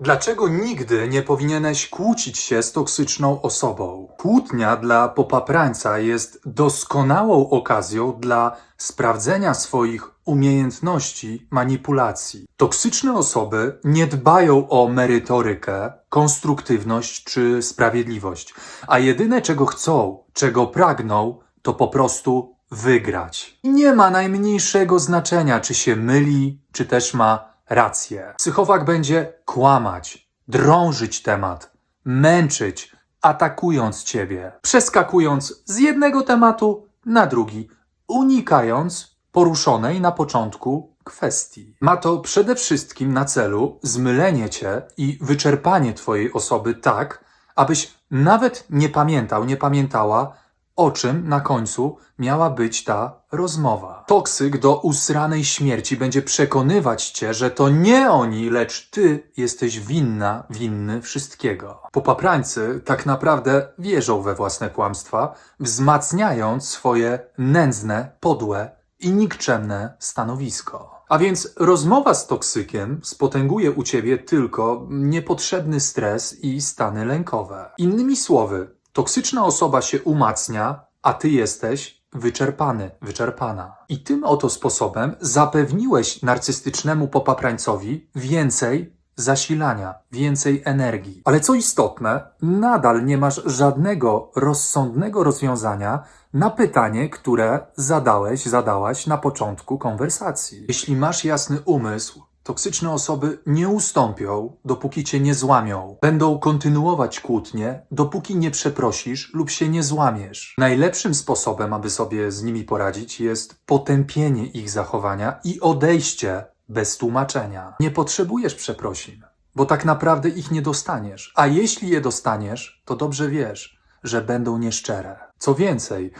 Dlaczego nigdy nie powinieneś kłócić się z toksyczną osobą? Kłótnia dla popaprańca jest doskonałą okazją dla sprawdzenia swoich umiejętności manipulacji. Toksyczne osoby nie dbają o merytorykę, konstruktywność czy sprawiedliwość, a jedyne czego chcą, czego pragną, to po prostu wygrać. Nie ma najmniejszego znaczenia, czy się myli, czy też ma rację. Psychowak będzie kłamać, drążyć temat, męczyć, atakując ciebie, przeskakując z jednego tematu na drugi, unikając poruszonej na początku kwestii. Ma to przede wszystkim na celu zmylenie cię i wyczerpanie twojej osoby tak, abyś nawet nie pamiętał, nie pamiętała, o czym na końcu miała być ta rozmowa. Toksyk do usranej śmierci będzie przekonywać cię, że to nie oni, lecz ty jesteś winna, winny wszystkiego. Popaprańcy tak naprawdę wierzą we własne kłamstwa, wzmacniając swoje nędzne, podłe i nikczemne stanowisko. A więc rozmowa z toksykiem spotęguje u ciebie tylko niepotrzebny stres i stany lękowe. Innymi słowy, toksyczna osoba się umacnia, a ty jesteś wyczerpany, wyczerpana. I tym oto sposobem zapewniłeś narcystycznemu popaprańcowi więcej zasilania, więcej energii. Ale co istotne, nadal nie masz żadnego rozsądnego rozwiązania na pytanie, które zadałeś, zadałaś na początku konwersacji. Jeśli masz jasny umysł, toksyczne osoby nie ustąpią, dopóki cię nie złamią. Będą kontynuować kłótnie, dopóki nie przeprosisz lub się nie złamiesz. Najlepszym sposobem, aby sobie z nimi poradzić, jest potępienie ich zachowania i odejście bez tłumaczenia. Nie potrzebujesz przeprosin, bo tak naprawdę ich nie dostaniesz. A jeśli je dostaniesz, to dobrze wiesz, że będą nieszczere. Co więcej,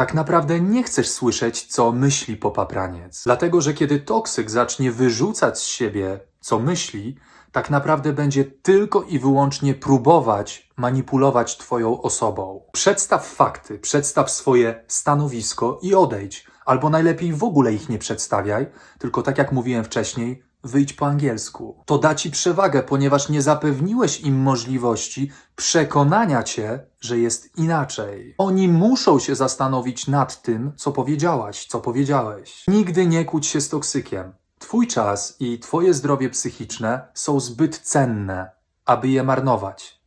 tak naprawdę nie chcesz słyszeć, co myśli popapraniec. Dlatego, że kiedy toksyk zacznie wyrzucać z siebie, co myśli, tak naprawdę będzie tylko i wyłącznie próbować manipulować Twoją osobą. Przedstaw fakty, przedstaw swoje stanowisko i odejdź. Albo najlepiej w ogóle ich nie przedstawiaj, tylko tak jak mówiłem wcześniej, wyjdź po angielsku. To da ci przewagę, ponieważ nie zapewniłeś im możliwości przekonania cię, że jest inaczej. Oni muszą się zastanowić nad tym, co powiedziałaś, co powiedziałeś. Nigdy nie kłóć się z toksykiem. Twój czas i twoje zdrowie psychiczne są zbyt cenne, aby je marnować.